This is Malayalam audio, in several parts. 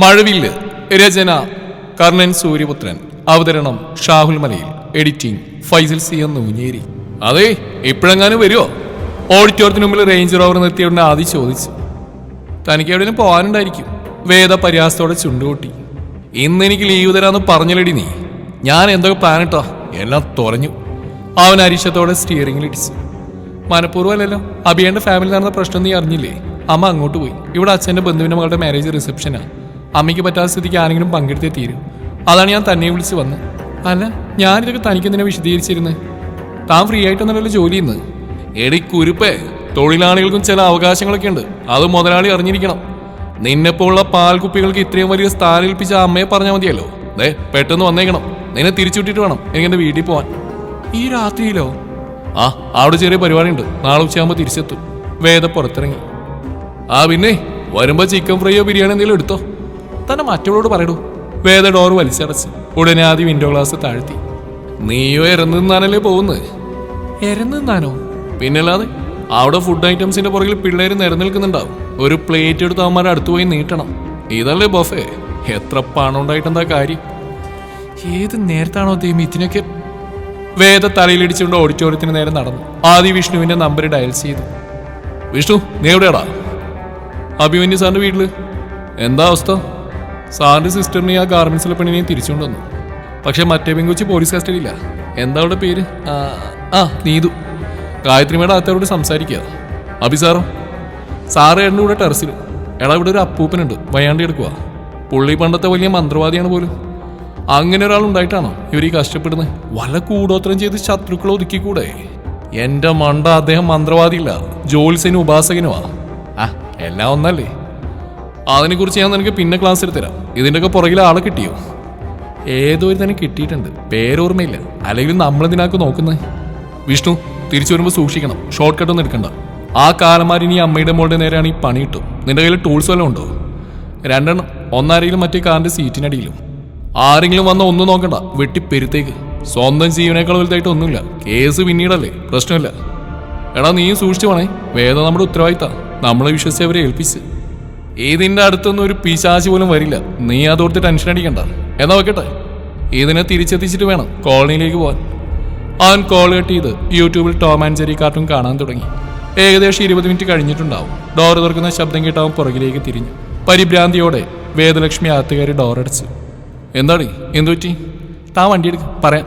മഴവില്ല് രചന കർണൻ സൂര്യപുത്രൻ അവതരണം ഷാഹുൽ മലയിൽ എഡിറ്റിംഗ് ഫൈസൽ സി എന്ന് ഊഞ്ഞേരി അതെ ഇപ്പോഴെങ്ങാനും വരുമോ ഓഡിറ്റോറിയത്തിന് മുമ്പിൽ റേഞ്ച് റോവർ നിർത്തിയ ഉടനെ ആദ്യം ചോദിച്ചു. തനിക്ക് എവിടെയും പോകാനുണ്ടായിരിക്കും. വേദ പരിഹാസത്തോടെ ചുണ്ടുകൂട്ടി. ഇന്ന് എനിക്ക് ലീവ് തരാന്ന് പറഞ്ഞില്ലടി നീ. ഞാൻ എന്തൊക്കെ പ്ലാൻ ഇട്ടോ? എല്ലാം തുറഞ്ഞു. അവൻ അരിശത്തോടെ സ്റ്റിയറിംഗിൽ ഇടിച്ചു. മനഃപൂർവം അല്ലല്ലോ അഭിയന്റെ ഫാമിലി നടന്ന പ്രശ്നം നീ അറിഞ്ഞില്ലേ? അമ്മ അങ്ങോട്ട് പോയി. ഇവിടെ അച്ഛന്റെ ബന്ധുവിന്റെ മകളുടെ മാരേജ് റിസപ്ഷനാ അമ്മയ്ക്ക് പറ്റാത്ത സ്ഥിതിക്ക് ആരെങ്കിലും പങ്കെടുത്തേ തീരും. അതാണ് ഞാൻ തന്നെ വിളിച്ച് വന്നത് അല്ല ഞാനിതൊക്കെ തനിക്കെന്തിനാ വിശദീകരിച്ചിരുന്നത് താൻ ഫ്രീ ആയിട്ടൊന്നല്ലോ ജോലി ഇന്ന് എടിക്കുരുപ്പേ തൊഴിലാളികൾക്കും ചില അവകാശങ്ങളൊക്കെ ഉണ്ട്. അത് മുതലാളി അറിഞ്ഞിരിക്കണം. നിന്നെപ്പോലുള്ള പാൽകുപ്പികൾക്ക് ഇത്രയും വലിയ സ്ഥാനം ഏൽപ്പിച്ച അമ്മയെ പറഞ്ഞാൽ മതിയല്ലോ. ദേ പെട്ടെന്ന് വന്നേക്കണം. നിന്നെ തിരിച്ചുവിട്ടിട്ട് വേണം എനിക്ക് എന്റെ വീട്ടിൽ പോവാൻ. ഈ രാത്രിയിലോ? ആ അവിടെ ചെറിയ പരിപാടിയുണ്ട്. നാളെ ഉച്ചയാകുമ്പോൾ തിരിച്ചെത്തും. വേദ പുറത്തിറങ്ങി. ആ പിന്നെ വരുമ്പോ ചിക്കൻ ഫ്രൈയോ ബിരിയാണി എന്തെങ്കിലും എടുത്തോ? തന്നെ മറ്റുള്ളവരോട് പറയടൂ. വേദ ഡോർ വലിച്ചടച്ച് ഉടനെ ആദ്യം വിൻഡോ ഗ്ലാസ് താഴ്ത്തി. നീയോ ഇറന്നാനല്ലേ പോകുന്നത് ഇറന്നാനോ പിന്നല്ലാതെ അവിടെ ഫുഡ് ഐറ്റംസിന്റെ പുറകിൽ പിള്ളേര് നിരനിൽക്കുന്നുണ്ടാവും ഒരു പ്ലേറ്റ് എടുത്ത് അവന്മാരെ അടുത്ത് പോയി നീട്ടണം. ഇതല്ലേ ബഫേ എത്ര പണം ഉണ്ടായിട്ടെന്താ കാര്യം? ഏത് നേരത്താണോ ദൈവം ഇതിനൊക്കെ? വേദ തലയിലിടിച്ചുകൊണ്ട് ഓഡിറ്റോറിയത്തിന് നേരെ നടന്നു. ആദി വിഷ്ണുവിന്റെ നമ്പർ ഡയൽ ചെയ്തു. വിഷ്ണു നീ എവിടെയാടാ? അഭിമന്യു സാറിന്റെ വീട്ടിൽ? എന്താ അവസ്ഥ? സാറിന്റെ സിസ്റ്ററിനെ ആ ഗാർമെന്റ്സിലെ പെണ്ണിനെയും തിരിച്ചുകൊണ്ട് വന്നു പക്ഷെ മറ്റേ പെങ്കുച്ചി പോലീസ് കസ്റ്റഡിയില്ല. എന്താ അവളുടെ പേര്? ആ, നീതു. ഗായത്രി മേഡം അകത്തവരോട് സംസാരിക്കുക. അഭി സാറോ. സാറ് എണ്ണ കൂടെ ടെറസിൽ എടാ ഇവിടെ ഒരു അപ്പൂപ്പനുണ്ട്. വയാണ്ടി എടുക്കുക പുള്ളി പണ്ടത്തെ വലിയ മന്ത്രവാദിയാണ് പോലും. അങ്ങനെ ഒരാൾ ഉണ്ടായിട്ടാണോ ഇവർ ഈ കഷ്ടപ്പെടുന്നത്? വല്ല കൂടോത്രം ചെയ്ത് ശത്രുക്കളെ ഒതുക്കിക്കൂടെ? എന്റെ മണ്ട അദ്ദേഹം മന്ത്രവാദിയില്ല. ജോത്സ്യനും ഉപാസകനുമാ ആ എല്ലാം ഒന്നല്ലേ? അതിനെക്കുറിച്ച് ഞാൻ നിനക്ക് പിന്നെ ക്ലാസ് എടുത്തരാം ഇതിന്റെയൊക്കെ പുറകിൽ ആളെ കിട്ടിയോ? ഏതോ ഒരു തന്നെ കിട്ടിയിട്ടുണ്ട്. പേരോർമ്മയില്ല. അല്ലെങ്കിൽ നമ്മൾ ഇതിനാക്ക് നോക്കുന്നത് വിഷ്ണു തിരിച്ചു വരുമ്പോൾ സൂക്ഷിക്കണം. ഷോർട്ട് കട്ട് ഒന്നും എടുക്കണ്ട. ആ കാലന്മാരിനി അമ്മയുടെ മോളുടെ നേരെയാണ് ഈ പണി കിട്ടും. നിന്റെ കയ്യിൽ ടൂൾസ് വല്ലതും ഉണ്ടോ? രണ്ടെണ്ണം. ഒന്നാരെങ്കിലും മറ്റേ കാറിന്റെ സീറ്റിനടിയിലും ആരെങ്കിലും വന്ന ഒന്നും നോക്കണ്ട. വെട്ടി പെരുത്തേക്ക്. സ്വന്തം ജീവനേക്കാൾ വലുതായിട്ട് ഒന്നുമില്ല. കേസ് പിന്നീടല്ലേ? പ്രശ്നമില്ല. എടാ നീയും സൂക്ഷിച്ചു വേണേ വേദം നമ്മുടെ ഉത്തരവാദിത്ത. നമ്മളെ വിശ്വസിച്ച് അവരെ ഏൽപ്പിച്ച്. ഇതിന്റെ അടുത്തൊന്നും ഒരു പിശാചി പോലും വരില്ല. നീ അതോർത്ത് ടെൻഷൻ അടിക്കണ്ട. എന്നാ വെക്കട്ടെ? ഇതിനെ തിരിച്ചെത്തിച്ചിട്ട് വേണം കോളനിയിലേക്ക് പോവാൻ. അവൻ കോൾ കട്ട് ചെയ്ത് യൂട്യൂബിൽ ടോം ആൻഡ് ജെറി കാർട്ടൂൺ കാണാൻ തുടങ്ങി. ഏകദേശം ഇരുപത് മിനിറ്റ് കഴിഞ്ഞിട്ടുണ്ടാവും. ഡോർ തുറക്കുന്ന ശബ്ദം കേട്ടാവും പുറകിലേക്ക് തിരിഞ്ഞു. പരിഭ്രാന്തിയോടെ വേദലക്ഷ്മി ആത്തുകാരി ഡോറടിച്ചു എന്താണ് എന്തു പറ്റി? താൻ വണ്ടി എടുക്കും പറയാം.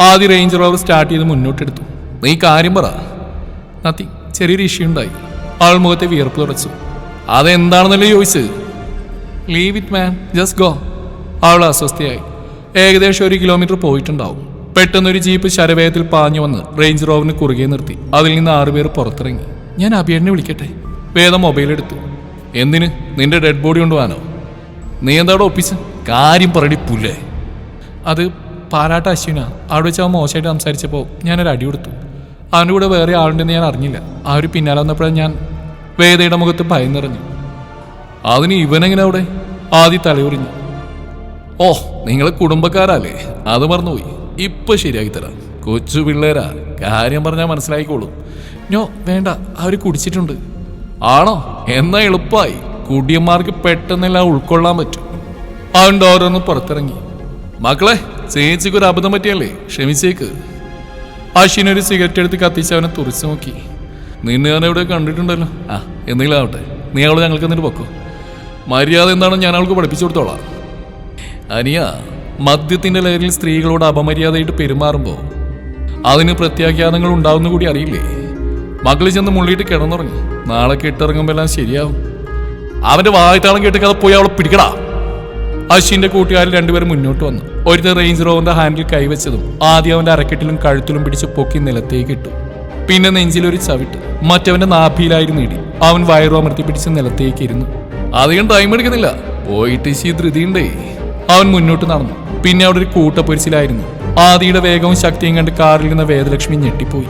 ആദ്യ റേഞ്ച് റോവർ സ്റ്റാർട്ട് ചെയ്ത് മുന്നോട്ടെടുത്തു. നീ കാര്യം പറ. നത്തി ചെറിയൊരു ഇഷ്യൂ ഉണ്ടായി. ആൾ മുഖത്തെ വിയർപ്പ് തുടച്ചു. അതെന്താണെന്നല്ലേ ചോദിച്ചത്? Leave it man just go അവൾ അസ്വസ്ഥയായി. ഏകദേശം ഒരു കിലോമീറ്റർ പോയിട്ടുണ്ടാവും. പെട്ടെന്നൊരു ജീപ്പ് ശരവേഗത്തിൽ പാഞ്ഞു വന്ന് റേഞ്ച് റോവറിന് കുറുകെ നിർത്തി. അതിൽ നിന്ന് ആറുപേർ പുറത്തിറങ്ങി. ഞാൻ അഭിയേട്ടനെ വിളിക്കട്ടെ? വേദം മൊബൈൽ എടുത്തു. എന്തിന്? നിന്റെ ഡെഡ് ബോഡി കൊണ്ടുപോകാനോ നീ എന്താ ഒപ്പിച്ച്? കാര്യം പറടി പുല്ലേ. അത് പാലാട്ട അശ്വിനാ. അവിടെ വെച്ച് അവൻ മോശമായിട്ട് സംസാരിച്ചപ്പോൾ ഞാനൊരു അടി കൊടുത്തു. അവന്റെ കൂടെ വേറെ ആളുണ്ടെന്ന് ഞാൻ അറിഞ്ഞില്ല. ആ ഒരു പിന്നാലെ വന്നപ്പോഴാണ് ഞാൻ വേദയുടെ മുഖത്ത് ഭയം നിറഞ്ഞു. അതിന് ഇവനെങ്ങനെ അവിടെ? ആദ്യ തലയുറിഞ്ഞു. ഓ നിങ്ങൾ കുടുംബക്കാരല്ലേ? അത് മറന്നുപോയി. ഇപ്പൊ ശരിയാക്കി തരാം. കൊച്ചു പിള്ളേരാ. കാര്യം പറഞ്ഞാൽ മനസ്സിലായിക്കോളും. ഞോ വേണ്ട അവർ കുടിച്ചിട്ടുണ്ട്. ആണോ? എന്നാ എളുപ്പമായി കുടിയന്മാർക്ക് പെട്ടെന്നെല്ലാം ഉൾക്കൊള്ളാൻ പറ്റും. അവൻ ഡോറൊന്ന് പുറത്തിറങ്ങി. മക്കളെ ചേച്ചിക്ക് ഒരു അബദ്ധം പറ്റിയല്ലേ? ക്ഷമിച്ചേക്ക്. അശ്വിനൊരു സിഗരറ്റ് എടുത്ത് കത്തിച്ച് അവനെ തുറച്ചു നോക്കി. നിന്നെ ഞാൻ എവിടെ കണ്ടിട്ടുണ്ടല്ലോ? ആ എന്തെങ്കിലും ആവട്ടെ. നീ അവൾ ഞങ്ങൾക്ക് എന്നിട്ട് പൊക്കോ. മര്യാദ എന്താണെന്ന് ഞാൻ അവൾക്ക് പഠിപ്പിച്ചു കൊടുത്തോളാം. അനിയ മദ്യത്തിന്റെ ലഹരിയിൽ സ്ത്രീകളോട് അപമര്യാദയായിട്ട് പെരുമാറുമ്പോൾ അതിന് പ്രത്യാഘാതങ്ങൾ ഉണ്ടാവുന്ന കൂടി അറിയില്ലേ? മകൾ ചെന്ന് മുള്ളിയിട്ട് കിടന്നുറങ്ങി. നാളെ കെട്ടിറങ്ങുമ്പോൾ എല്ലാം ശരിയാവും. അവന്റെ വായത്താളം കേട്ട് കഥ പോയി അവളെ പിടിക്കടാ. അശ്വിന്റെ കൂട്ടുകാരിൽ രണ്ടുപേരും മുന്നോട്ട് വന്നു. ഒരു റേഞ്ച് റോവറിന്റെ ഹാൻഡിൽ കൈവച്ചതും ആദ്യം അവന്റെ അരക്കെട്ടിലും കഴുത്തിലും പിടിച്ച് പൊക്കി നിലത്തേക്ക് ഇട്ടു. പിന്നെ നെഞ്ചിലൊരു ചവിട്ട് മറ്റവന്റെ നാഭിയിലായിരുന്നു ഇടി. അവൻ വയറു അമർത്തി പിടിച്ച് നിലത്തേക്ക് ഇരുന്നു. അധികം ടൈം എടുക്കുന്നില്ല. പോയിട്ട് ശീ ധൃതിയുണ്ടേ അവൻ മുന്നോട്ട് നടന്നു. പിന്നെ അവിടെ ഒരു കൂട്ടപ്പൊരിച്ചിലായിരുന്നു. ആദിയുടെ വേഗവും ശക്തിയും കണ്ട് കാറിൽ നിന്ന് വേദലക്ഷ്മി ഞെട്ടിപ്പോയി.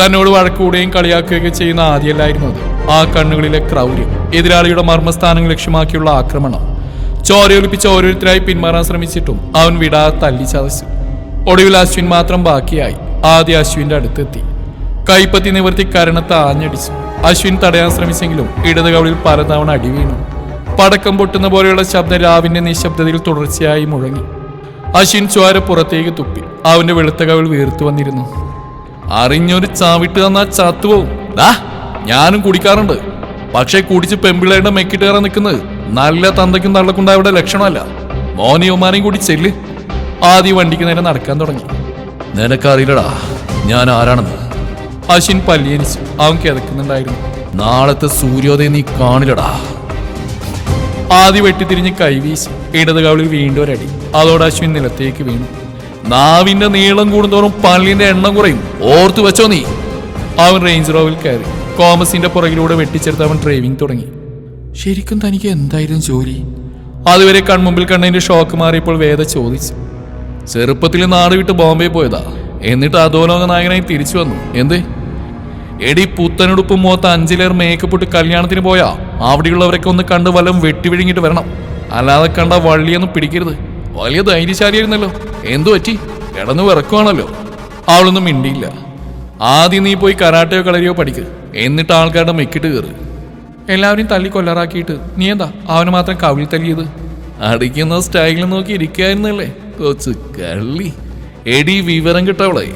തന്നോട് വഴക്കൂടെയും കളിയാക്കുകയൊക്കെ ചെയ്യുന്ന ആദ്യമല്ലായിരുന്നു അത്. ആ കണ്ണുകളിലെ ക്രൗര്യം എതിരാളിയുടെ മർമ്മസ്ഥാനങ്ങൾ ലക്ഷ്യമാക്കിയുള്ള ആക്രമണം ചോരയൊലിപ്പിച്ച് ഓരോരുത്തരായി പിന്മാറാൻ ശ്രമിച്ചിട്ടും അവൻ വിടാതെ തല്ലി ചതച്ചു. ഒടുവിൽ അശ്വിൻ മാത്രം ബാക്കിയായി. ആദ്യ അശ്വിന്റെ അടുത്തെത്തി. കൈപ്പത്തി നിവർത്തി കരണത്ത് ആഞ്ഞടിച്ചു. അശ്വിൻ തടയാൻ ശ്രമിച്ചെങ്കിലും ഇടത് കവളിൽ പലതവണ അടി വീണു. പടക്കം പൊട്ടുന്ന പോലെയുള്ള ശബ്ദം രാവിന്റെ നിശബ്ദതയിൽ തുടർച്ചയായി മുഴങ്ങി. അശ്വിൻ ചോര പുറത്തേക്ക് തുപ്പി. അവന്റെ വെളുത്ത കവിൾ വീർത്തു വന്നിരുന്നു. അറിഞ്ഞൊരു ചാവിട്ട് തന്നാ ചത്തുപോകും ദാ ഞാനും കുടിക്കാറുണ്ട്. പക്ഷെ കുടിച്ച് പെമ്പിളയുടെ മെക്കിട്ട് കയറാൻ നിൽക്കുന്നത് നല്ല തന്തയ്ക്കും തള്ളക്കുണ്ടായുടെ ലക്ഷണമല്ല. മോനിയോമാനെയും കൂടി ചെല്ല്. ആദ്യം വണ്ടിക്ക് നേരെ നടക്കാൻ തുടങ്ങി. നിനക്കറിയില്ലടാ ഞാൻ ആരാണെന്ന്. അശ്വിൻ പല്ലിയനിച്ചു അവൻ കിതക്കുന്നുണ്ടായിരുന്നു നാളത്തെ സൂര്യോദയം നീ കാണില്ലടാ. ആദ്യ വെട്ടിത്തിരിഞ്ഞ് കൈവീശി ഇടത് കവിളിൽ വീണ്ടും ഒരടി അതോടെ അശ്വിൻ നിലത്തേക്ക് വീണു. നാവിന്റെ നീളം കൂടുന്തോറും പല്ലിന്റെ എണ്ണം കുറയും. ഓർത്തു വെച്ചോ നീ. അവൻ റേഞ്ച് റോവിൽ കയറി. കോമസിന്റെ പുറകിലൂടെ വെട്ടിച്ചെടുത്ത് അവൻ ഡ്രൈവിംഗ് തുടങ്ങി. ശരിക്കും തനിക്ക് എന്തായിരുന്നു ജോലി? അതുവരെ കൺമുമ്പിൽ കണ്ടതിന്റെ ഷോക്ക് മാറിയപ്പോൾ വേദ ചോദിച്ചു. ചെറുപ്പത്തിൽ നാട് വിട്ട് ബോംബെ പോയതാ? എന്നിട്ട് അധോലോക നായകനായി തിരിച്ചു വന്നു. എന്ത്? എടി പുത്തനുടുപ്പും മോത്ത അഞ്ചിലേർ മേക്കപ്പ് ഇട്ട് കല്യാണത്തിന് പോയാ? അവിടെയുള്ളവരൊക്കെ ഒന്ന് കണ്ട് വല്ലതും വെട്ടി വിഴുങ്ങിട്ട് വരണം. അല്ലാതെ കണ്ട വള്ളിയൊന്നും പിടിക്കരുത്. വലിയ ധൈര്യശാലിയായിരുന്നല്ലോ. എന്തു പറ്റി? കിടന്നു വിറക്കുവാണല്ലോ. അവളൊന്നും മിണ്ടിയില്ല. ആദ്യം നീ പോയി കരാട്ടയോ കളരിയോ പഠിക്ക്. എന്നിട്ട് ആൾക്കാരുടെ മെക്കിട്ട് കയറ്. എല്ലാവരെയും തല്ലി കൊല്ലറാക്കിയിട്ട് നീ എന്താ അവന് മാത്രം കവിളി തല്ലിയത് അടിക്കുന്ന സ്റ്റൈലിൽ നോക്കി ഇരിക്കായിരുന്നല്ലേ? കൊച്ചു കള്ളി. എടി വിവരം കിട്ടവളെ.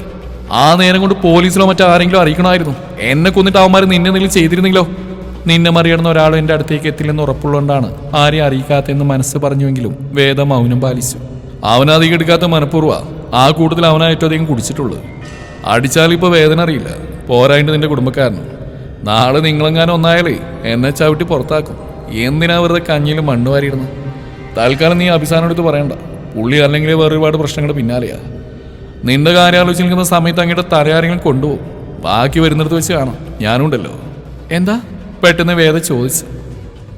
ആ നേരം കൊണ്ട് പോലീസിലോ മറ്റോ ആരെങ്കിലും അറിയിക്കണമായിരുന്നു. എന്നെ കൊന്നിട്ട് അവന്മാർ നിന്നെ എന്തെങ്കിലും ചെയ്തിരുന്നെങ്കിലോ? നിന്നെ മറിയടുന്ന ഒരാൾ എന്റെ അടുത്തേക്ക് എത്തില്ലെന്ന് ഉറപ്പുള്ളതുകൊണ്ടാണ് ആരെയും അറിയിക്കാത്തെന്ന് മനസ്സ് പറഞ്ഞുവെങ്കിലും വേദം മൗനം പാലിച്ചു. അവനധികം എടുക്കാത്ത മനഃപൂർവ ആ കൂട്ടത്തിൽ അവനാ ഏറ്റവും അധികം അടിച്ചാൽ അടിച്ചാലിപ്പോൾ വേദന അറിയില്ല. പോരായിട്ട് നിന്റെ കുടുംബക്കാരനും. നാളെ നിങ്ങളെങ്ങാനും ഒന്നായാലേ എന്നെ ചവിട്ടി പുറത്താക്കും. എന്തിനാ വെറുതെ കഞ്ഞിലും മണ്ണ് വാരിയിടുന്നു? തൽക്കാലം നീ അഭിസാനടുത്ത് പറയണ്ട. പുള്ളി അല്ലെങ്കിൽ വേറെ ഒരുപാട് പ്രശ്നങ്ങളുടെ പിന്നാലെയാ. നിന്റെ കാര്യം ആലോചിച്ച് നിൽക്കുന്ന സമയത്ത് അങ്ങോട്ട് തലയാരെങ്കിലും കൊണ്ടുപോകും. ബാക്കി വരുന്നിടത്ത് വെച്ച് കാണാം. ഞാനുണ്ടല്ലോ. എന്താ? പെട്ടെന്ന് വേദ ചോദിച്ചു.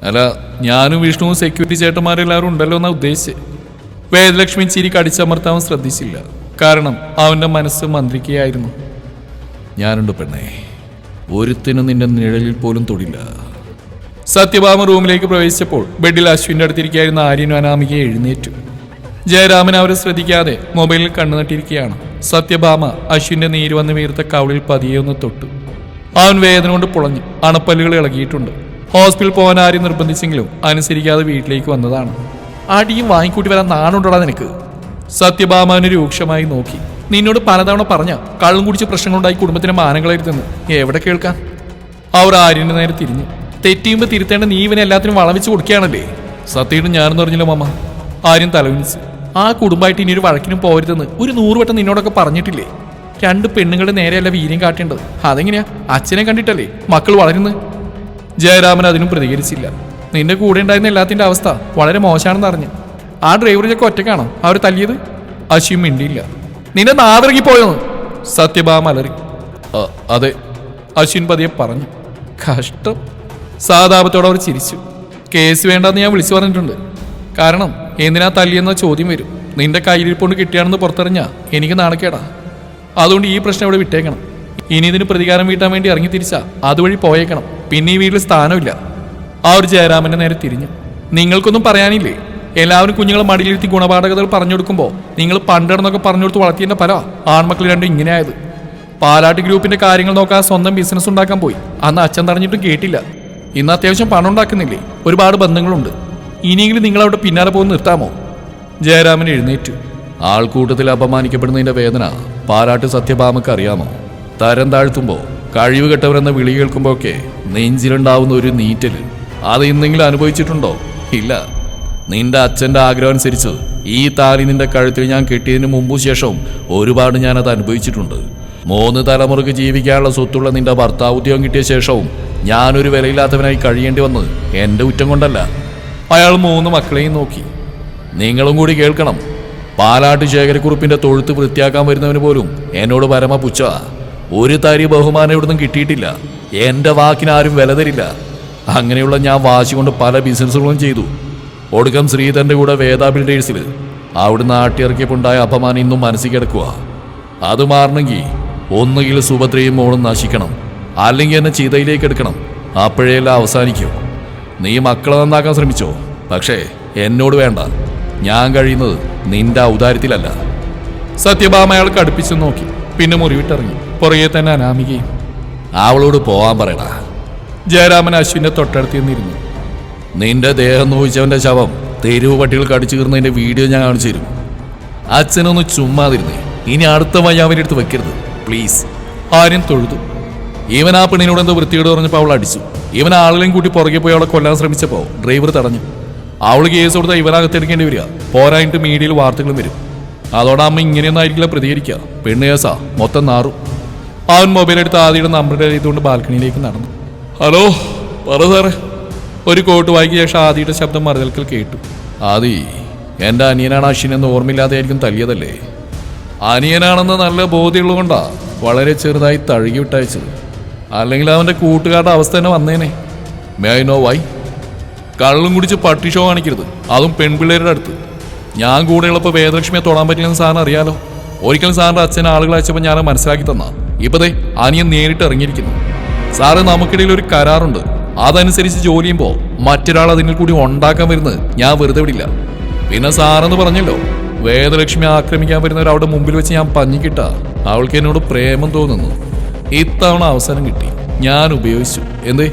അല്ല ഞാനും വിഷ്ണുവും സെക്യൂരിറ്റി ചേട്ടന്മാരെല്ലാവരും ഉണ്ടല്ലോ എന്നാ ഉദ്ദേശിച്ച്. വേദലക്ഷ്മി ചിരി കടിച്ചമർത്താൻ ശ്രദ്ധിച്ചില്ല. കാരണം അവന്റെ മനസ്സ് മന്ത്രിക്കുകയായിരുന്നു ഞാനുണ്ട് പെണ്ണേ. ഒരുത്തിനും നിന്റെ നിഴലിൽ പോലും തൊടില്ല. സത്യഭാമ റൂമിലേക്ക് പ്രവേശിച്ചപ്പോൾ ബെഡിൽ അശ്വിന്റെ അടുത്തിരിക്കായിരുന്ന ആര്യനും അനാമികയെ എഴുന്നേറ്റു. ജയരാമൻ അവരെ ശ്രദ്ധിക്കാതെ മൊബൈലിൽ കണ്ണുനട്ടിരിക്കുകയാണ് സത്യഭാമ അശ്വിന്റെ നീര് വന്ന് വീർത്ത കവളിൽ പതിയെ ഒന്ന് തൊട്ടു. അവൻ വേദന കൊണ്ട് പുളഞ്ഞു അണപ്പല്ലുകൾ ഇളകിയിട്ടുണ്ട്. ഹോസ്പിറ്റലിൽ പോകാൻ ആരും നിർബന്ധിച്ചെങ്കിലും അനുസരിക്കാതെ വീട്ടിലേക്ക് വന്നതാണ്. അടിയും വാങ്ങിക്കൂട്ടി വരാൻ നാണുണ്ടടാ നിനക്ക്. സത്യഭാമ അവനെ രൂക്ഷമായി നോക്കി. നിന്നോട് പലതവണ പറഞ്ഞ കള്ളും കുടിച്ച് പ്രശ്നങ്ങളുണ്ടായി കുടുംബത്തിന് മാനങ്ങളായിരുന്നെന്ന് എവിടെ കേൾക്കാൻ അവർ ആര്യന്റെ നേരെ തിരിഞ്ഞു. തെറ്റിയുമ്പോൾ തിരുത്തേണ്ട നീ ഇവനെ വളവിച്ച് കൊടുക്കുകയാണല്ലേ? സത്യയുടെ ഞാനെന്ന് പറഞ്ഞില്ല മാമ. ആര്യൻ തലവിനിച്ചു ആ കുടുംബമായിട്ട് ഇനി ഒരു വഴക്കിനും പോരുതെന്ന് ഒരു നൂറുവട്ടം നിന്നോടൊക്കെ പറഞ്ഞിട്ടില്ലേ? രണ്ട് പെണ്ണുങ്ങളുടെ നേരെയല്ല വീര്യം കാട്ടേണ്ടത്. അതെങ്ങനെയാ? അച്ഛനെ കണ്ടിട്ടല്ലേ? മക്കൾ വളരുന്നു. ജയരാമൻ അതിനും പ്രതികരിച്ചില്ല. നിന്റെ കൂടെ ഉണ്ടായിരുന്ന എല്ലാത്തിന്റെ അവസ്ഥ വളരെ മോശമാണെന്ന് അറിഞ്ഞു. ആ ഡ്രൈവറിനൊക്കെ ഒറ്റക്കാണോ അവർ തല്ലിയത്? അശ്വിൻ മിണ്ടിയില്ല. നിന്റെ നാവിറങ്ങി പോയോന്ന് സത്യഭാമ അലറി. "അ, അതെ. അശ്വിൻ പതിയെ പറഞ്ഞു. കഷ്ടം. സാതാപത്തോടെ അവർ ചിരിച്ചു. കേസ് വേണ്ടെന്ന് ഞാൻ വിളിച്ചു പറഞ്ഞിട്ടുണ്ട്. കാരണം എന്തിനാ തല്ലിയെന്ന ചോദ്യം വരും. നിന്റെ കയ്യിലിരിപ്പോണ്ട് കിട്ടിയാണെന്ന് പുറത്തെറിഞ്ഞാ എനിക്ക് നാണക്കേടാ. അതുകൊണ്ട് ഈ പ്രശ്നം ഇവിടെ വിട്ടേക്കണം. ഇനി ഇതിന് പ്രതികാരം വീട്ടാൻ വേണ്ടി ഇറങ്ങി തിരിച്ചാ. അതുവഴി പോയേക്കണം. പിന്നെ ഈ വീട്ടിൽ സ്ഥാനമില്ല. ആ ഒരു ജയരാമന്റെ നേരെ തിരിഞ്ഞു. നിങ്ങൾക്കൊന്നും പറയാനില്ലേ? എല്ലാവരും കുഞ്ഞുങ്ങളെ മടിയിലിരുത്തി ഗുണപാഠകതകൾ പറഞ്ഞു കൊടുക്കുമ്പോൾ നിങ്ങൾ പണ്ടിടന്നൊക്കെ പറഞ്ഞു കൊടുത്ത് വളർത്തിയതിന്റെ പല ആൺമക്കൾ രണ്ടും ഇങ്ങനെയായത്. പാലാട്ട് ഗ്രൂപ്പിന്റെ കാര്യങ്ങൾ നോക്കാൻ സ്വന്തം ബിസിനസ് ഉണ്ടാക്കാൻ പോയി. അന്ന് അച്ഛൻ തടഞ്ഞിട്ടും കേട്ടില്ല. ഇന്ന് അത്യാവശ്യം പണം ഉണ്ടാക്കുന്നില്ലേ ഒരുപാട് ബന്ധങ്ങളുണ്ട്. ഇനിയെങ്കിലും നിങ്ങളവിടെ പിന്നാലെ പോകുന്ന നിർത്താമോ? ജയരാമൻ എഴുന്നേറ്റു. ആൾക്കൂട്ടത്തിൽ അപമാനിക്കപ്പെടുന്നതിന്റെ വേദന പാലാട്ട് സത്യഭാമക്ക് അറിയാമോ? തരം താഴ്ത്തുമ്പോ കഴിവ് കെട്ടവരെന്ന വിളി കേൾക്കുമ്പോഴൊക്കെ നെഞ്ചിലുണ്ടാവുന്ന ഒരു നീറ്റൽ അത് ഇന്നെങ്കിലും അനുഭവിച്ചിട്ടുണ്ടോ? ഇല്ല. നിന്റെ അച്ഛന്റെ ആഗ്രഹം അനുസരിച്ച് ഈ താലി നിന്റെ കഴുത്തിൽ ഞാൻ കിട്ടിയതിന് മുമ്പും ശേഷവും ഒരുപാട് ഞാനത് അനുഭവിച്ചിട്ടുണ്ട്. മൂന്ന് തലമുറയ്ക്ക് ജീവിക്കാനുള്ള സ്വത്തുള്ള നിന്റെ ഭർത്താവ് ഉദ്യോഗം കിട്ടിയ ശേഷവും ഞാനൊരു വിലയില്ലാത്തവനായി കഴിയേണ്ടി വന്നത് എന്റെ കുറ്റം കൊണ്ടല്ല. അയാൾ മൂന്ന് മക്കളെയും നോക്കി. നിങ്ങളും കൂടി കേൾക്കണം. പാലാട്ട് ശേഖരക്കുറിപ്പിന്റെ തൊഴുത്ത് വൃത്തിയാക്കാൻ വരുന്നവന് പോലും എന്നോട് പരമ പുച്ച ഒരു തരി ബഹുമാനം ഇവിടുന്ന് കിട്ടിയിട്ടില്ല. എന്റെ വാക്കിനാരും വില തരില്ല. അങ്ങനെയുള്ള ഞാൻ വാശി കൊണ്ട് പല ബിസിനസ്സുകളും ചെയ്തു. ഒടുക്കം ശ്രീധരന്റെ കൂടെ വേദ ബിൽഡേഴ്സിൽ അവിടുന്ന് ആട്ടിയിറക്കിയപ്പോണ്ടായ അപമാനം ഇന്നും മനസ്സിൽ കിടക്കുക അത് മാറണമെങ്കിൽ ഒന്നുകിൽ സുഭദ്രയും മോളും നശിക്കണം. അല്ലെങ്കിൽ എന്നെ ചിതയിലേക്ക് എടുക്കണം. അപ്പോഴേ എല്ലാം അവസാനിക്കൂ. നീ മക്കളെ നന്നാക്കാൻ ശ്രമിച്ചോ? പക്ഷേ എന്നോട് വേണ്ട. ഞാൻ കഴിയുന്നത് നിന്റെ ഔദാര്യത്തിലല്ല സത്യഭാമ അയാൾ കടുപ്പിച്ചു നോക്കി. പിന്നെ മുറിവിട്ടിറങ്ങി. പുറകെ തന്നെ അനാമികയും അവളോട് പോവാൻ പറയടാ. ജയരാമൻ അശ്വിനെ തൊട്ടടുത്ത് നിന്നിരുന്നു. നിന്റെ ദേഹം നോവിച്ചവന്റെ ശവം തെരുവ് പട്ടികൾ കടിച്ചു കീറുന്നതിന്റെ വീഡിയോ ഞാൻ കാണിച്ചു തരും. അച്ഛനൊന്ന് ചുമ്മാതിരുന്നേ. ഇനി അടുത്ത വയ്യാവന്റെ അടുത്ത് വെക്കരുത്. പ്ലീസ്. ആരും തൊഴുതു. ഇവൻ ആ പെണ്ണിനോട് എന്തോ വൃത്തിയോട് പറഞ്ഞപ്പോൾ അവൾ അടിച്ചു. ഇവൻ ആളുകളെയും കൂട്ടി പുറകെ പോയി അവളെ കൊല്ലാൻ ശ്രമിച്ചപ്പോൾ ഡ്രൈവർ തടഞ്ഞു. അവൾ കേസ് കൊടുത്താൽ ഇവനകത്തെടുക്കേണ്ടി വരിക. പോരായിട്ട് മീഡിയയിൽ വാർത്തകളും വരും. അതോടെ അമ്മ ഇങ്ങനെയൊന്നും ആയിരിക്കില്ല പ്രതികരിക്കുക. പെണ്ണ് കേസാ മൊത്തം നാറും. അവൻ മൊബൈൽ എടുത്ത് ആദ്യയുടെ നമ്പർ എഴുതുകൊണ്ട് ബാൽക്കണിയിലേക്ക് നടന്നു. ഹലോ പറ സാറേ. ഒരു കോട്ട് വായിക്കിയ ശേഷം ആദിയുടെ ശബ്ദം മറുതൽക്കൽ കേട്ടു. ആദി എന്റെ അനിയനാണ് അശ്വിനെന്ന് ഓർമ്മയില്ലാതെയായിരിക്കും തല്ലിയതല്ലേ? അനിയനാണെന്ന് നല്ല ബോധ്യമുള്ളതുകൊണ്ടാ വളരെ ചെറുതായി തഴുകി വിട്ടയച്ചത്. അല്ലെങ്കിൽ അവന്റെ കൂട്ടുകാരുടെ അവസ്ഥ തന്നെ വന്നേനെ. മേ ഐ നോ വൈ കള്ളും കുടിച്ച് പട്ടി ഷോ കാണിക്കരുത്. അതും പെൺപിള്ളേരുടെ അടുത്ത്. ഞാൻ കൂടെയുള്ളപ്പോൾ വേദലക്ഷ്മിയെ തൊടാൻ പറ്റില്ലെന്ന് സാറിന് അറിയാലോ. ഒരിക്കലും സാറിന്റെ അച്ഛൻ ആളുകൾ അയച്ചപ്പോൾ ഞാൻ മനസ്സിലാക്കി തന്ന. ഇപ്പതേ അനിയൻ നേരിട്ട് ഇറങ്ങിയിരിക്കുന്നു. സാറ് നമുക്കിടയിൽ ഒരു കരാറുണ്ട്. അതനുസരിച്ച് ജോലി ചെയ്യുമ്പോൾ മറ്റൊരാൾ അതിനിൽ കൂടി ഉണ്ടാക്കാൻ വരുന്നത് ഞാൻ വെറുതെ വിടില്ല. പിന്നെ സാറെന്ന് പറഞ്ഞല്ലോ വേദലക്ഷ്മി ആക്രമിക്കാൻ വരുന്നവർ അവിടെ മുമ്പിൽ വെച്ച് ഞാൻ പഞ്ഞിക്കിട്ട. അവൾക്ക് എന്നോട് പ്രേമം തോന്നുന്നു. ഇത്തവണ അവസരം കിട്ടി. ഞാൻ ഉപയോഗിച്ചു. എന്തേ?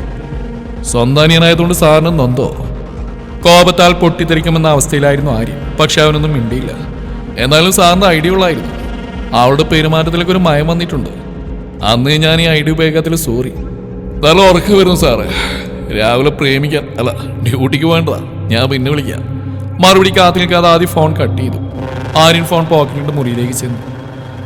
സ്വന്തം അനിയനായതുകൊണ്ട് സാറിന് നൊന്തോ? കോപത്താൽ പൊട്ടിത്തെറിക്കുമെന്ന അവസ്ഥയിലായിരുന്നു ആര്യൻ പക്ഷെ അവനൊന്നും മിണ്ടിയില്ല. എന്നാലും സാറിന് ഐഡിയ ഉള്ളായിരുന്നു. അവളുടെ പെരുമാറ്റത്തിലേക്ക് ഒരു മയം വന്നിട്ടുണ്ട്. അന്ന് ഞാൻ ഈ ഐഡിയ ഉപയോഗത്തിൽ സോറി. നല്ല ഉറക്കം വരുന്നു സാറ്. രാവിലെ പ്രേമിക്കാൻ അല്ല ഡ്യൂട്ടിക്ക് വേണ്ടതാ ഞാൻ പിന്നെ വിളിക്കാം. മറുപടി കാത്തു നിൽക്കാതെ ആദ്യം ഫോൺ കട്ട് ചെയ്തു. ആര്യൻ ഫോൺ പോക്കറ്റിലിട്ട് മുറിയിലേക്ക് ചെന്നു.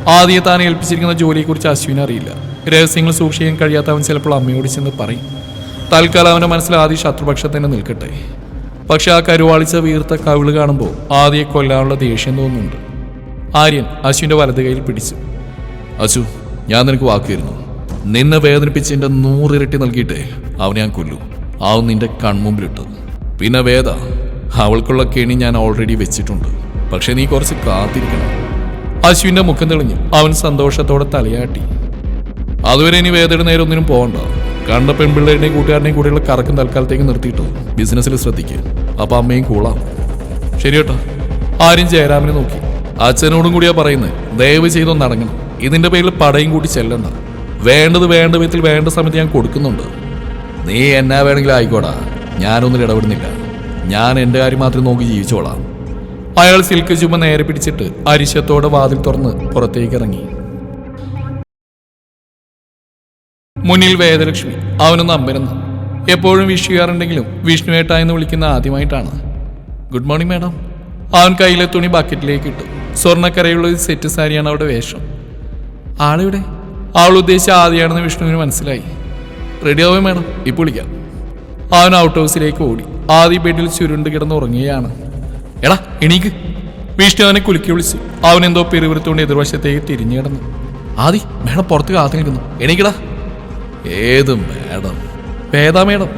ആദ്യം താൻ ഏൽപ്പിച്ചിരിക്കുന്ന ജോലിയെക്കുറിച്ച് അശ്വിന് അറിയില്ല. രഹസ്യങ്ങൾ സൂക്ഷിക്കാൻ കഴിയാത്തവൻ ചിലപ്പോൾ അമ്മയോട് ചെന്ന് പറയും. തൽക്കാലം അവന്റെ മനസ്സിൽ ആദ്യ ശത്രുപക്ഷത്തിന് നിൽക്കട്ടെ. പക്ഷെ ആ കരുവാളിച്ച വീർത്ത കവിൾ കാണുമ്പോൾ ആദ്യ കൊല്ലാനുള്ള ദേഷ്യം തോന്നുന്നുണ്ട്. ആര്യൻ അശുവിന്റെ വലത് കൈയിൽ പിടിച്ചു. അശു ഞാൻ നിനക്ക് വാക്ക് നിന്നെ വേദനിപ്പിച്ച് എന്റെ നൂറിരട്ടി നൽകിയിട്ടേ അവനെ ഞാൻ കൊല്ലു. അവൻ നിന്റെ കൺമുമ്പിലിട്ടത് പിന്നെ വേദ അവൾക്കുള്ള കെണി ഞാൻ ഓൾറെഡി വെച്ചിട്ടുണ്ട്. പക്ഷെ നീ കുറച്ച് കാത്തിരിക്കണം. അശ്വിന്റെ മുഖം തെളിഞ്ഞു അവൻ സന്തോഷത്തോടെ തലയാട്ടി. അതുവരെ ഇനി വേദയുടെ നേരെ ഒന്നിനും പോകണ്ട കണ്ട പെൺപിള്ളേരുടെയും കൂട്ടുകാരുടെയും കൂടെയുള്ള കറക്കം തൽക്കാലത്തേക്ക് നിർത്തിയിട്ടു. ബിസിനസ്സിൽ ശ്രദ്ധിക്കുക അപ്പൊ അമ്മയും കൂളാം. ശരി കേട്ടോ ആരും ജയരാമനെ നോക്കി. അച്ഛനോടും കൂടിയാ പറയുന്നത് ദയവ് ചെയ്തൊന്ന് അടങ്ങണം. ഇതിന്റെ പേരിൽ പടയും കൂട്ടി ചെല്ലണ്ട. വേണ്ടത് വേണ്ട വിധത്തിൽ വേണ്ട സമയത്ത് ഞാൻ കൊടുക്കുന്നുണ്ട്. നീ എന്നാ വേണമെങ്കിലും ആയിക്കോടാ. ഞാനൊന്നും ഇടപെടുന്നില്ല. ഞാൻ എന്റെ കാര്യം മാത്രം നോക്കി ജീവിച്ചോളാം. അയാൾ സിൽക്ക് ചുമ നേരെ പിടിച്ചിട്ട് അരിശത്തോടെ വാതിൽ തുറന്ന് പുറത്തേക്ക് ഇറങ്ങി. മുന്നിൽ വേദലക്ഷ്മി. അവനൊന്ന് അമ്പരുന്നു. എപ്പോഴും വിഷ് ചെയ്യാറുണ്ടെങ്കിലും വിഷ്ണുവേട്ട എന്ന് വിളിക്കുന്ന ആദ്യമായിട്ടാണ്. ഗുഡ് മോർണിംഗ് മാഡം അവൻ കയ്യിലെ തുണി ബക്കറ്റിലേക്ക് ഇട്ടു. സ്വർണക്കരയുള്ള ഒരു സെറ്റ് സാരിയാണ് അവിടെ വേഷം. ആളിവിടെ? അവൾ ഉദ്ദേശിച്ച ആദ്യമാണെന്ന് വിഷ്ണുവിന് മനസ്സിലായി. റെഡി ആവേ മാഡം ഇപ്പോൾ വിളിക്കാം. അവൻ ഔട്ട് ഹൗസിലേക്ക് ഓടി. ആദ്യ ബെഡിൽ ചുരുണ്ട് കിടന്ന് ഉറങ്ങുകയാണ്. എടാ എണീക്ക്. വിഷ്ണു അവനെ കുലുക്കി വിളിച്ചു. അവൻ എന്തോ പെരുവിരുത്തോണ്ട് എതിർവശത്തേക്ക് തിരിഞ്ഞു കിടന്നു. ആദി മേഡം പുറത്ത് കാത്തു നിൽക്കുന്നു. എണീക്കടാ ഏത് മേഡം? വേദാ മേഡം.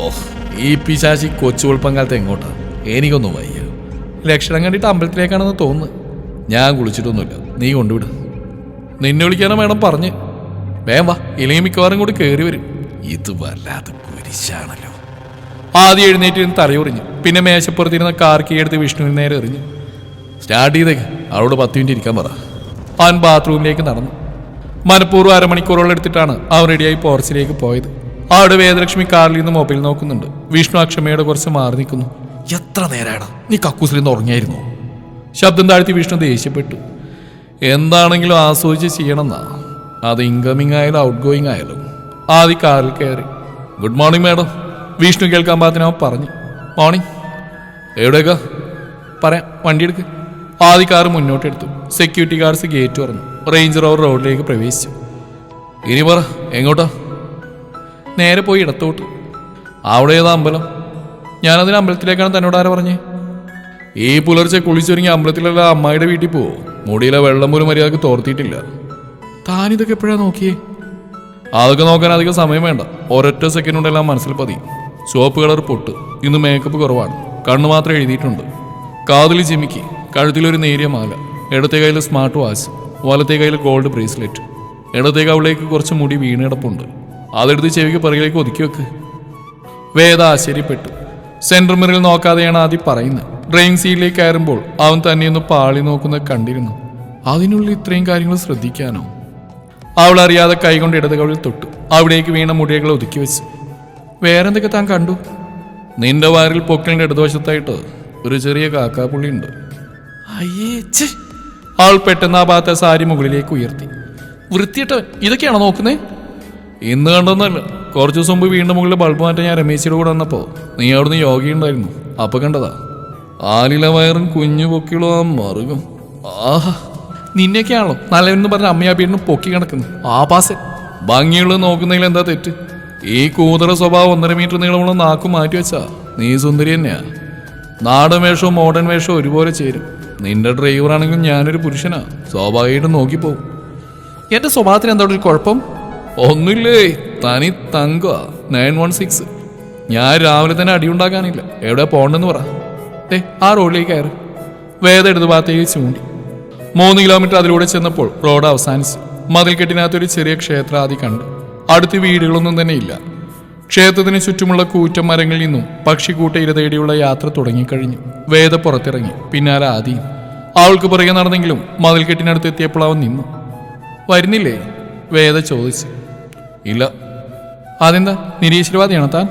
ഓഹ് ഈ പിശാചി കൊച്ചു ഉൾപ്പങ്കാലത്ത് എങ്ങോട്ടാ? എനിക്കൊന്നും വയ്യ. ലക്ഷണം കണ്ടിട്ട് അമ്പലത്തിലേക്കാണെന്ന് തോന്നുന്നു. ഞാൻ കുളിച്ചിട്ടൊന്നുമില്ല. നീ കൊണ്ടുവിട്. നിന്നെ വിളിക്കാനാ മേഡം പറഞ്ഞ്. വേം വാ ഇല്ലെങ്കിൽ മിക്കവാറും കൂടി കയറി വരും. ഇത് വല്ലാതെ കുരിശാണല്ലോ. ആദ്യം എഴുന്നേറ്റിരുന്ന് തറയൊറിഞ്ഞു പിന്നെ മേശപ്പുറത്തിരുന്ന കാർക്കി എടുത്ത് വിഷ്ണുവിന് നേരെ എറിഞ്ഞു. സ്റ്റാർട്ട് ചെയ്തേക്ക്. അവളോട് പത്ത് മിനിറ്റ് ഇരിക്കാൻ പറ. അവൻ ബാത്റൂമിലേക്ക് നടന്നു. മനഃപൂർവം അരമണിക്കൂറോളം എടുത്തിട്ടാണ് അവൻ റെഡിയായി പോർച്ചിലേക്ക് പോയത്. അവിടെ വേദലക്ഷ്മി കാറിൽ നിന്ന് മൊബൈൽ നോക്കുന്നുണ്ട്. വിഷ്ണു അക്ഷമയുടെ കുറച്ച് മാറി നിൽക്കുന്നു. എത്ര നേരാണ് നീ കക്കൂസിൽ നിന്ന് ഉറങ്ങിയായിരുന്നു? ശബ്ദം താഴ്ത്തി വിഷ്ണു ദേഷ്യപ്പെട്ടു. എന്താണെങ്കിലും ആസ്വദിച്ച് ചെയ്യണമെന്നാ. അത് ഇൻകമിങ് ആയാലും ഔട്ട് ഗോയിങ് ആയാലും. ആദ്യ കാറിൽ കയറി. ഗുഡ് മോർണിംഗ് മാഡം വിഷ്ണു കേൾക്കാൻ പാത്തിനവൻ പറഞ്ഞു. മോർണിംഗ് എവിടേക്കാ? പറയാം വണ്ടി എടുക്ക്. ആദ്യ കാറ് മുന്നോട്ടെടുത്തു. സെക്യൂരിറ്റി ഗാർഡ്സ് ഗേറ്റ് തുറന്നു. റേഞ്ച് റോവർ റോഡിലേക്ക് പ്രവേശിച്ചു. ഇനി പറ എങ്ങോട്ടാ? നേരെ പോയി ഇടത്തോട്ട്. അവിടെ ഏതാ അമ്പലം? ഞാനതിന് അമ്പലത്തിലേക്കാണ് തന്നോട് ആരാ പറഞ്ഞേ? ഈ പുലർച്ചെ കുളിച്ചൊരുങ്ങി അമ്പലത്തിലുള്ള അമ്മായിയുടെ വീട്ടിൽ പോവോ മുടിയിലെ വെള്ളം പോലും മര്യാദയ്ക്ക് തോർത്തിയിട്ടില്ല. താനിതൊക്കെ എപ്പോഴാ നോക്കിയേ? അതൊക്കെ നോക്കാൻ അധികം സമയം വേണ്ട. ഒരൊറ്റ സെക്കൻഡ് കൊണ്ടെല്ലാം മനസ്സിൽ പതി. ചുവപ്പ് കളർ പൊട്ട്. ഇന്ന് മേക്കപ്പ് കുറവാണ്. കണ്ണ് മാത്രം എഴുതിയിട്ടുണ്ട്. കാതിൽ ചിമിക്കി. കഴുത്തിലൊരു നേരിയ മാല. ഇടത്തെ കയ്യിൽ സ്മാർട്ട് വാച്ച് വലത്തെ കയ്യിൽ ഗോൾഡ് ബ്രേസ്ലെറ്റ് ഇടത്തെ കവിളേക്ക് കുറച്ച് മുടി വീണിടപ്പുണ്ട്. അതെടുത്ത് ചെവിക്ക് പിറകിലേക്ക് ഒതുക്കി വെക്ക്. വേദ ആശ്ചര്യപ്പെട്ടു സെൻട്രൽ മിറിൽ നോക്കാതെയാണ് ആദ്യം പറയുന്നത്. ഡ്രൈവിംഗ് സീറ്റിലേക്ക് കയറുമ്പോൾ അവൻ തന്നെയൊന്ന് പാളി നോക്കുന്ന കണ്ടിരുന്നു. അതിനുള്ളിൽ ഇത്രയും കാര്യങ്ങൾ ശ്രദ്ധിക്കാനോ? അവൾ അറിയാതെ കൈകൊണ്ട് ഇടത് തൊട്ടു. അവിടേക്ക് വീണ മുടികൾ ഒതുക്കി വെച്ചു. വേറെന്തൊക്കെ താൻ കണ്ടു? നിന്റെ വയറിൽ പൊക്കലിന്റെ ഇടതുവശത്തായിട്ട് ഒരു ചെറിയ കാക്കാപ്പുള്ളിയുണ്ട്. അയ്യേ ഛെ. അവൾ പെട്ടെന്ന് ആ ഭാഗത്തെ സാരി മുകളിലേക്ക് ഉയർത്തി. വൃത്തിയിട്ട് ഇതൊക്കെയാണോ നോക്കുന്നേ? ഇന്ന് കണ്ടൊന്നല്ല. കുറച്ച് ദിവസം മുമ്പ് വീണ്ടും മുകളിൽ ബൾബ് മാറ്റാൻ ഞാൻ രമേശിയുടെ കൂടെ വന്നപ്പോ നീ അവിടുന്ന് യോഗി ഉണ്ടായിരുന്നു അപ്പൊ കണ്ടതാ. ആലില വയറും കുഞ്ഞു പൊക്കിളും ആ മറുകും. ആഹാ. നിന്നെയൊക്കെയാണല്ലോ നല്ലവെന്ന് പറഞ്ഞ അമ്മയാ അമ്മയാബീടിനും പൊക്കി കിടക്കുന്നു. ആ ആപാസൻ. ഭംഗിയുള്ളത് നോക്കുന്നതിൽ എന്താ തെറ്റ്? ഈ കൂതറ സ്വഭാവം ഒന്നര മീറ്റർ നീളമുള്ള നാക്കും മാറ്റി വെച്ചാ നീ സുന്ദരി തന്നെയാ. നാടൻ വേഷവും മോഡേൺ വേഷവും ഒരുപോലെ ചേരും. നിന്റെ ഡ്രൈവർ ആണെങ്കിലും ഞാനൊരു പുരുഷനാ. സ്വാഭാവികമായിട്ടും നോക്കിപ്പോവും എന്റെ സ്വഭാവത്തിന് എന്താ ഒരു കുഴപ്പം? ഒന്നുമില്ലേ തനി തങ്ക നയൻ വൺ സിക്സ്. ഞാൻ രാവിലെ തന്നെ അടിയുണ്ടാക്കാനില്ല എവിടെ പോകണ്ടെന്ന് പറ. ഏ ആ റോഡിലേക്ക് കയറ്. വേദ എടുത്ത് ഭാഗത്തേക്ക് ചൂണ്ടി. മൂന്ന് കിലോമീറ്റർ അതിലൂടെ ചെന്നപ്പോൾ റോഡ് അവസാനിച്ചു. മതിൽ മതിൽക്കെട്ടിനകത്തൊരു ചെറിയ ക്ഷേത്രാദി കണ്ടു. അടുത്ത് വീടുകളൊന്നും തന്നെ ഇല്ല. ക്ഷേത്രത്തിന് ചുറ്റുമുള്ള കൂറ്റം മരങ്ങളിൽ നിന്നും പക്ഷിക്കൂട്ട ഇര തേടിയുള്ള യാത്ര തുടങ്ങിക്കഴിഞ്ഞു. വേദ പുറത്തിറങ്ങി. പിന്നാലെ ആദി. അവൾക്ക് പുറകെ നടന്നെങ്കിലും മതിൽക്കെട്ടിനടുത്ത് എത്തിയപ്പോൾ അവൻ നിന്നു. വരുന്നില്ലേ? വേദ ചോദിച്ചു. ഇല്ല. അതെന്താ? നിരീശ്വരവാദിയാണ് താൻ?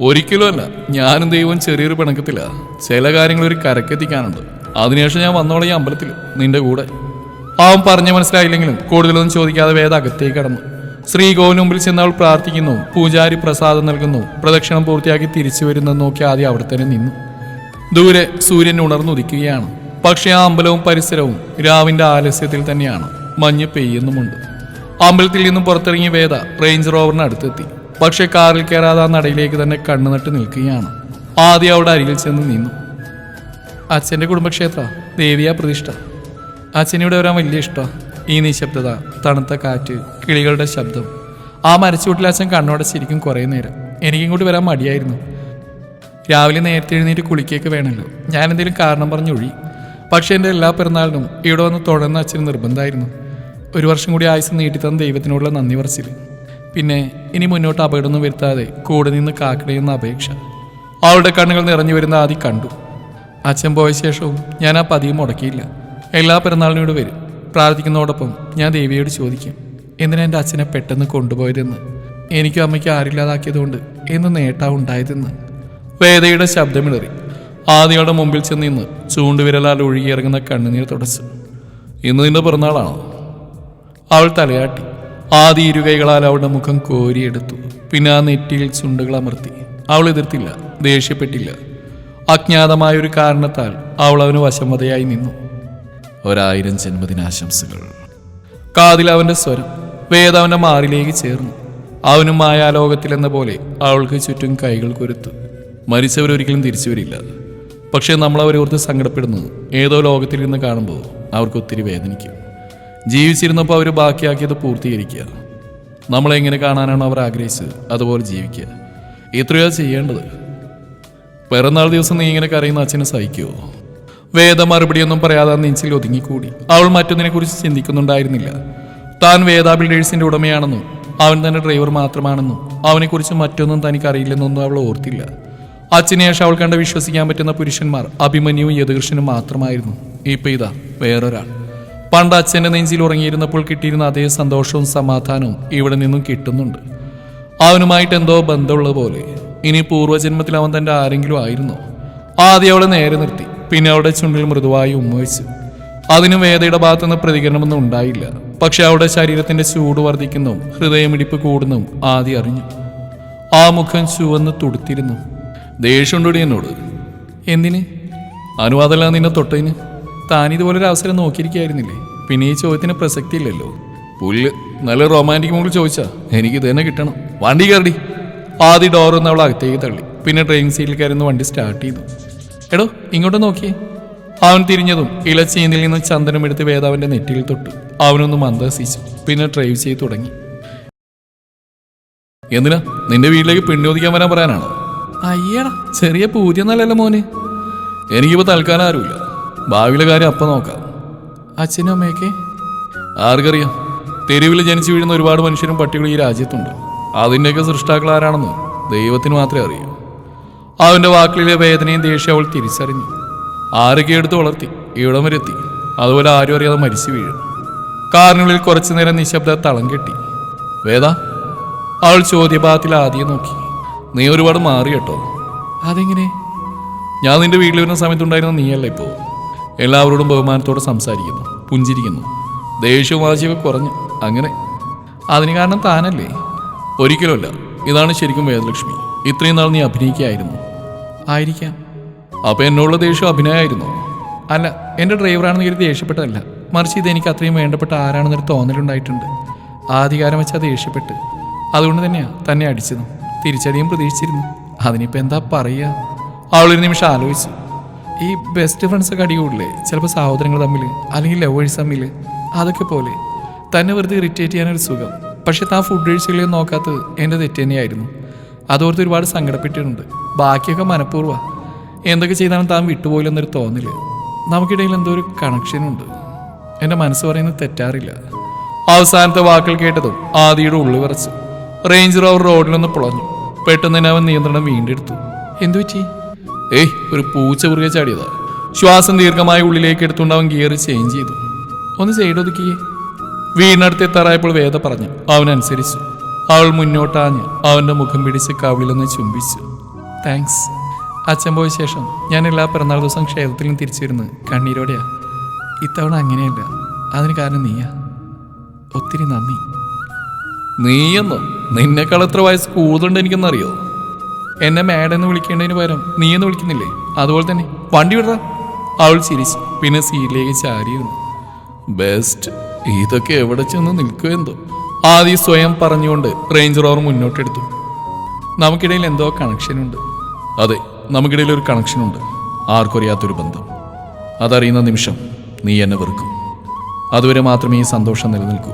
ഒരിക്കലും അല്ല. ഞാനും ദൈവം ചെറിയൊരു പിണക്കത്തില്ല ചില കാര്യങ്ങൾ ഒരു കരക്കെത്തിക്കാനുണ്ട്. അതിനുശേഷം ഞാൻ വന്നോളെ ഈ അമ്പലത്തിൽ നിന്റെ കൂടെ. അവൻ പറഞ്ഞു മനസ്സിലായില്ലെങ്കിലും കൂടുതലൊന്നും ചോദിക്കാതെ വേദ അകത്തേക്ക് കടന്നു. ശ്രീകോവിന് ഗോവിനുമ്പിൽ ചെന്ന് അവൾ പ്രാർത്ഥിക്കുന്നു. പൂജാരി പ്രസാദം നൽകുന്നു. പ്രദക്ഷിണം പൂർത്തിയാക്കി തിരിച്ചു വരുന്നത് നോക്കി ആദ്യം അവിടെ തന്നെ നിന്നു. ദൂരെ സൂര്യൻ ഉണർന്നുദിക്കുകയാണ്. പക്ഷേ ആ അമ്പലവും പരിസരവും രാവിന്റെ ആലസ്യത്തിൽ തന്നെയാണ്. മഞ്ഞ് പെയ്യുന്നുമുണ്ട്. അമ്പലത്തിൽ നിന്നും പുറത്തിറങ്ങിയ വേദ റേഞ്ച് റോവറിന് അടുത്തെത്തി. പക്ഷേ കാറിൽ കയറാതെ ആ നടയിലേക്ക് തന്നെ കണ്ണു നട്ട് നിൽക്കുകയാണ്. ആദ്യം അവിടെ അരികിൽ ചെന്ന് നിന്നു. അച്ഛന്റെ കുടുംബക്ഷേത്ര ദേവിയാ പ്രതിഷ്ഠ. അച്ഛനിവിടെ വരാൻ വലിയ ഇഷ്ടമാണ് ഈ നിശബ്ദത തണുത്ത കാറ്റ് കിളികളുടെ ശബ്ദം. ആ മരച്ചുവട്ടിൽ അച്ഛൻ ശരിക്കും കുറേ നേരം. എനിക്കും കൂടി വരാൻ മടിയായിരുന്നു. രാവിലെ നേരത്തെ എഴുന്നേറ്റ് കുളിക്കൊക്കെ വേണമല്ലോ. ഞാൻ എന്തെങ്കിലും കാരണം പറഞ്ഞൊഴി പക്ഷേ എന്റെ എല്ലാ പിറന്നാളിനും ഇവിടെ വന്ന് തുടർന്ന് അച്ഛന് നിർബന്ധമായിരുന്നു. ഒരു വർഷം കൂടി ആയുസ് നീട്ടിത്തന്ന ദൈവത്തിനോടുള്ള നന്ദി പറച്ചിൽ പിന്നെ ഇനി മുന്നോട്ട് അപകടമൊന്നും വരുത്താതെ കൂടെ നിന്ന് കാക്കണയെന്ന അപേക്ഷ. അവളുടെ കണ്ണുകൾ നിറഞ്ഞു വരുന്ന ആദ്യം കണ്ടു. അച്ഛൻ പോയ ശേഷവും ഞാൻ ആ പതിയും മുടക്കിയില്ല. എല്ലാ പിറന്നാളിനും ഇവിടെ വരും. പ്രാർത്ഥിക്കുന്നതോടൊപ്പം ഞാൻ ദേവിയോട് ചോദിക്കും എന്തിനാ എന്റെ അച്ഛനെ പെട്ടെന്ന് കൊണ്ടുപോയതെന്ന്? എനിക്കും അമ്മയ്ക്ക് ആരില്ലാതാക്കിയതുകൊണ്ട് എന്ന് നേട്ടാ ഉണ്ടായതെന്ന്? വേദയുടെ ശബ്ദമിളറി. ആദിയുടെ മുമ്പിൽ ചെന്ന് നിന്ന് ചൂണ്ടുവിരലാൽ ഒഴുകിയിറങ്ങുന്ന കണ്ണുനീർ തുടച്ചു. ഇന്ന് നിന്റെ പിറന്നാളാണോ? അവൾ തലയാട്ടി. ആദ്യ ഇരുകൈകളാൽ അവളുടെ മുഖം കോരിയെടുത്തു. പിന്നെ ആ നെറ്റിയിൽ ചുണ്ടുകൾ അമർത്തി. അവൾ എതിർത്തില്ല ദേഷ്യപ്പെട്ടില്ല. അജ്ഞാതമായ ഒരു കാരണത്താൽ അവൾ അവന് വശമതയായി നിന്നു. ഒരായിരം ജന്മദിനാശംസകൾ. കാതിൽ അവന്റെ സ്വരം വേദ അവന്റെ മാറിലേക്ക് ചേർന്നു. അവനും മായാലോകത്തിലെന്ന പോലെ അവൾക്ക് ചുറ്റും കൈകൾ കൊരുത്തു. മരിച്ചവരൊരിക്കലും തിരിച്ചു വരില്ല. പക്ഷേ നമ്മൾ അവരെ ഓർത്ത് സങ്കടപ്പെടുന്നത് ഏതോ ലോകത്തിൽ നിന്ന് കാണുമ്പോൾ അവർക്ക് ഒത്തിരി വേദനിക്കും. ജീവിച്ചിരുന്നപ്പോൾ അവർ ബാക്കിയാക്കിയത് പൂർത്തീകരിക്കുക. നമ്മളെങ്ങനെ കാണാനാണ് അവർ ആഗ്രഹിച്ചത്? അതുപോലെ ജീവിക്കുക. എത്രയോ ചെയ്യേണ്ടത്. പിറന്നാൾ ദിവസം നീ ഇങ്ങനെ കരയുന്ന അച്ഛനെ സഹിക്കുമോ വേദ മറുപടിയൊന്നും പറയാതെ നെഞ്ചിൽ ഒതുങ്ങിക്കൂടി. അവൾ മറ്റൊന്നിനെ കുറിച്ച് ചിന്തിക്കുന്നുണ്ടായിരുന്നില്ല. താൻ വേദ ബിൽഡേഴ്സിന്റെ ഉടമയാണെന്നും അവൻ തന്റെ ഡ്രൈവർ മാത്രമാണെന്നും അവനെക്കുറിച്ച് മറ്റൊന്നും തനിക്ക് അറിയില്ലെന്നൊന്നും അവൾ ഓർത്തില്ല. അച്ഛനെ അവൾ കണ്ട് വിശ്വസിക്കാൻ പറ്റുന്ന പുരുഷന്മാർ അഭിമന്യുവും യദുകൃഷ്ണനും മാത്രമായിരുന്നു. ഇപ്പൊ ഇതാ വേറൊരാൾ. പണ്ട് അച്ഛന്റെ നെഞ്ചിൽ ഉറങ്ങിയിരുന്നപ്പോൾ കിട്ടിയിരുന്ന അതേ സന്തോഷവും സമാധാനവും ഇവിടെ നിന്നും കിട്ടുന്നുണ്ട്. അവനുമായിട്ട് എന്തോ ബന്ധമുള്ള പോലെ. ഇനി പൂർവജന്മത്തിൽ അവൻ തന്റെ ആരെങ്കിലും ആയിരുന്നു? ആദ്യം അവളെ നേരെ നിർത്തി. പിന്നെ അവളുടെ ചുണ്ടിൽ മൃദുവായി ഉമ്മവെച്ചു. അതിന് വേദയുടെ ഭാഗത്തുനിന്ന് പ്രതികരണമൊന്നും ഉണ്ടായില്ല. പക്ഷെ അവളുടെ ശരീരത്തിന്റെ ചൂട് വർദ്ധിക്കുന്നതും ഹൃദയമിടിപ്പ് കൂടുന്നതും ആദ്യം അറിഞ്ഞു. ആ മുഖം ചുവന്ന് തുടുത്തിരുന്നു. ദേഷ്യമുണ്ടോടി എന്നോട്? എന്തിന്? അനുവാദമല്ല നിന്നെ തൊട്ടതിന്. താൻ ഇതുപോലൊരു അവസരം നോക്കിയിരിക്കുകയായിരുന്നില്ലേ? പിന്നെ ഈ ചോദ്യത്തിന് പ്രസക്തി ഇല്ലല്ലോ. പുല്ല് നല്ല റൊമാന്റിക് മുകളിൽ ചോദിച്ചാ. എനിക്ക് തന്നെ കിട്ടണം. വണ്ടി കയറി. ആദ്യ ഡോറൊന്ന് അവൾ അകത്തേക്ക് തള്ളി. പിന്നെ ഡ്രൈവിംഗ് സീറ്റിൽ കയറുന്ന വണ്ടി സ്റ്റാർട്ട് ചെയ്തു. എടോ ഇങ്ങോട്ട് നോക്കിയേ. അവൻ തിരിഞ്ഞതും ഇലച്ചീന്നിൽ നിന്ന് ചന്ദനം എടുത്ത് വേദാവിന്റെ നെറ്റിയിൽ തൊട്ടു. അവനൊന്ന് മന്ദസിച്ചു പിന്നെ ഡ്രൈവ് ചെയ്ത് തുടങ്ങി. എന്തിനാ? നിന്റെ വീട്ടിലേക്ക് പെണ്ണോദിക്കാൻ വരാൻ പറയാനാണോ? അയ്യടാ ചെറിയ പൂജ്യമൊന്നല്ലല്ലോ മോനെ. എനിക്കിപ്പോ തൽക്കാലം ആരുമില്ല. ഭാവിയിലെ കാര്യം അപ്പം നോക്കാം. അച്ഛനും അമ്മയൊക്കെ? ആർക്കറിയാം. തെരുവിൽ ജനിച്ചു വീഴുന്ന ഒരുപാട് മനുഷ്യരും പട്ടികളും ഈ രാജ്യത്തുണ്ട്. അതിന്റെയൊക്കെ സൃഷ്ടാക്കൾ ആരാണെന്ന് ദൈവത്തിന് മാത്രമേ അറിയൂ. അവന്റെ വാക്കിലെ വേദനയും ദേഷ്യം അവൾ തിരിച്ചറിഞ്ഞു. ആരൊക്കെ വളർത്തി. ഇവിടം അതുപോലെ ആരും അറിയാതെ മരിച്ചു വീഴും കാറിനുള്ളിൽ കുറച്ചു നേരം നിശബ്ദ തളം കെട്ടി. വേദ അവൾ ചോദ്യഭാഗത്തിൽ ആദ്യം നോക്കി. നീ ഒരുപാട് മാറി കേട്ടോ. അതെങ്ങനെ? ഞാൻ നിന്റെ വീട്ടിൽ വരുന്ന സമയത്തുണ്ടായിരുന്ന നീയല്ല ഇപ്പോൾ എല്ലാവരോടും ബഹുമാനത്തോടെ സംസാരിക്കുന്നു. പുഞ്ചിരിക്കുന്നു. ദേഷ്യവും വാശിയൊക്കെ കുറഞ്ഞു. അങ്ങനെ. അതിന് കാരണം താനല്ലേ? ഒരിക്കലുമല്ല. ഇതാണ് ശരിക്കും വേദലക്ഷ്മി. ഇത്രയും നാൾ നീ അഭിനയിക്കുകയായിരുന്നു ആയിരിക്കാം. അപ്പൊ എന്നുള്ള ദേഷ്യം അഭിനയമായിരുന്നു അല്ല എന്റെ ഡ്രൈവറാണെന്ന് കരുതി ദേഷ്യപ്പെട്ടതല്ല. മറിച്ച് ഇത് എനിക്ക് അത്രയും വേണ്ടപ്പെട്ട ആരാണെന്നൊരു തോന്നലുണ്ടായിട്ടുണ്ട്. ആധികാരം വെച്ചാൽ ദേഷ്യപ്പെട്ട്. അതുകൊണ്ട് തന്നെയാ തന്നെ അടിച്ചതും. തിരിച്ചടിയും പ്രതീക്ഷിച്ചിരുന്നു. അതിനിപ്പോൾ എന്താ പറയുക അവളൊരു നിമിഷം ആലോചിച്ചു. ഈ ബെസ്റ്റ് ഫ്രണ്ട്സൊക്കെ അടികൂടില്ലേ? ചിലപ്പോൾ സഹോദരങ്ങൾ തമ്മിൽ അല്ലെങ്കിൽ ലവേഴ്സ് തമ്മിൽ അതൊക്കെ പോലെ. തന്നെ വെറുതെ ഇറിറ്റേറ്റ് ചെയ്യാനൊരു സുഖം. പക്ഷെ താൻ ഫുഡ് കഴിച്ചില്ലേ നോക്കാത്തത് എന്റെ തെറ്റ് തന്നെയായിരുന്നു. അതോർത്ത് ഒരുപാട് സങ്കടപ്പെട്ടിട്ടുണ്ട്. ബാക്കിയൊക്കെ മനഃപൂർവ. എന്തൊക്കെ ചെയ്താലും താൻ വിട്ടുപോയില്ലെന്നൊരു തോന്നില്ല നമുക്കിടയിൽ എന്തോ ഒരു കണക്ഷനുണ്ട്. എന്റെ മനസ്സ് പറയുന്നത് തെറ്റാറില്ല. അവസാനത്തെ വാക്കുകൾ കേട്ടതും ആദിയുടെ ഉള്ളു വിറച്ചു. റേഞ്ച് റോവർ റോഡിലൊന്ന് പുളഞ്ഞു. പെട്ടെന്ന് തന്നെ അവൻ നിയന്ത്രണം വീണ്ടെടുത്തു. എന്തു പറ്റി? ഏയ് ഒരു പൂച്ച പുറകെ ചാടിയതാ. ശ്വാസം ദീർഘമായ ഉള്ളിലേക്ക് എടുത്തുകൊണ്ട് അവൻ ഗിയർ ചേഞ്ച് ചെയ്തു. ഒന്ന് സൈഡ് ഒതുക്കിയേ. വീടിനടുത്ത് എത്താറായപ്പോൾ വേദ പറഞ്ഞു. അവൻ അനുസരിച്ചു. അവൾ മുന്നോട്ടാഞ്ഞ് അവന്റെ മുഖം പിടിച്ച് കവിളിലൊന്ന് ചുംബിച്ചു. താങ്ക്സ്. അച്ഛൻ പോയ ശേഷം ഞാൻ എല്ലാ പിറന്നാൾ ദിവസം ക്ഷേത്രത്തിലും തിരിച്ചു വരുന്നത് കണ്ണീരോടെയാ. ഇത്തവണ അങ്ങനെയല്ല. അതിന് കാരണം നീയാ. ഒത്തിരി നന്ദി. നീയെന്നോ? നിന്നെക്കാൾ എത്ര വയസ്സ് കൂടുതലുണ്ട് എനിക്കെന്നറിയോ? എന്നെ മാഡെന്ന് വിളിക്കേണ്ടതിന് പകരം നീ എന്ന് വിളിക്കുന്നില്ലേ? അതുപോലെ തന്നെ വണ്ടി വിടറ. അവൾ ചിരിച്ചു. പിന്നെ സീറ്റിലേക്ക് ചാരിയിരുന്നു. ബെസ്റ്റ്. ഇതൊക്കെ എവിടെ ചെന്ന് നിൽക്കുമെന്തോ. ആദ്യം സ്വയം പറഞ്ഞുകൊണ്ട് റേഞ്ച് റോവർ മുന്നോട്ടെടുത്തു. നമുക്കിടയിൽ എന്തോ കണക്ഷനുണ്ട്. അതെ നമുക്കിടയിൽ ഒരു കണക്ഷനുണ്ട്. ആർക്കും അറിയാത്തൊരു ബന്ധം. അതറിയുന്ന നിമിഷം നീ എന്നെ വെറുക്കും. അതുവരെ മാത്രമേ ഈ സന്തോഷം നിലനിൽക്കൂ.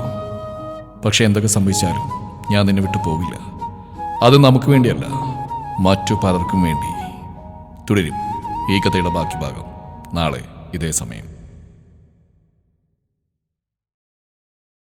പക്ഷെ എന്തൊക്കെ സംഭവിച്ചാലും ഞാൻ നിന്നെ വിട്ടു പോവില്ല. അത് നമുക്ക് വേണ്ടിയല്ല മറ്റു പലർക്കും വേണ്ടി. തുടരും ഈ കഥയുടെ ബാക്കി ഭാഗം. നാളെ ഇതേ സമയം.